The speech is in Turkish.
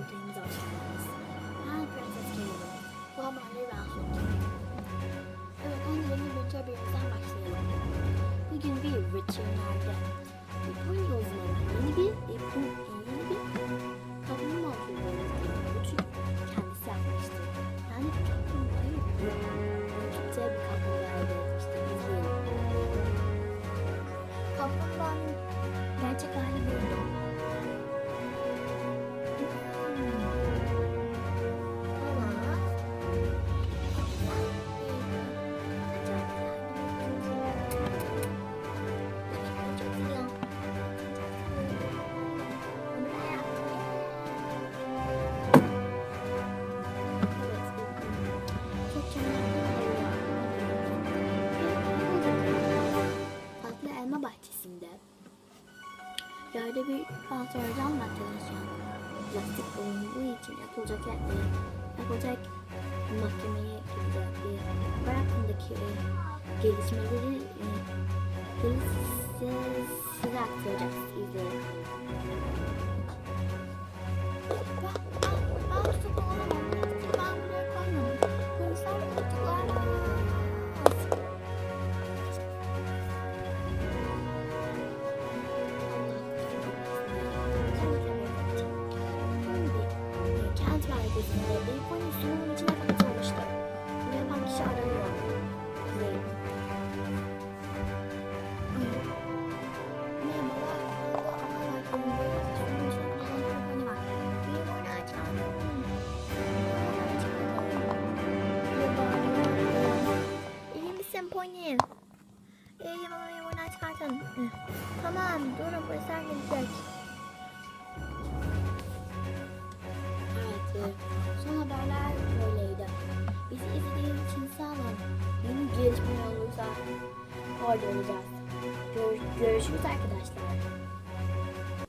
現在し yerde bir patlıcan makinesi plastik bulunduğu için yapılacak e, yapılacak mahkemeye gidecek e, haber hakkındaki e, gelişmeleri e, size aktaracağız. Bir pony suyun içine kapatılmıştı. Bunu yapan kişi aranıyor. İzleyelim. Merhaba, burada ana merkezinde suyun içine kapatılan bir olun. Yeni gelişme olursa orada olacağız. Gör- görüşürüz arkadaşlar.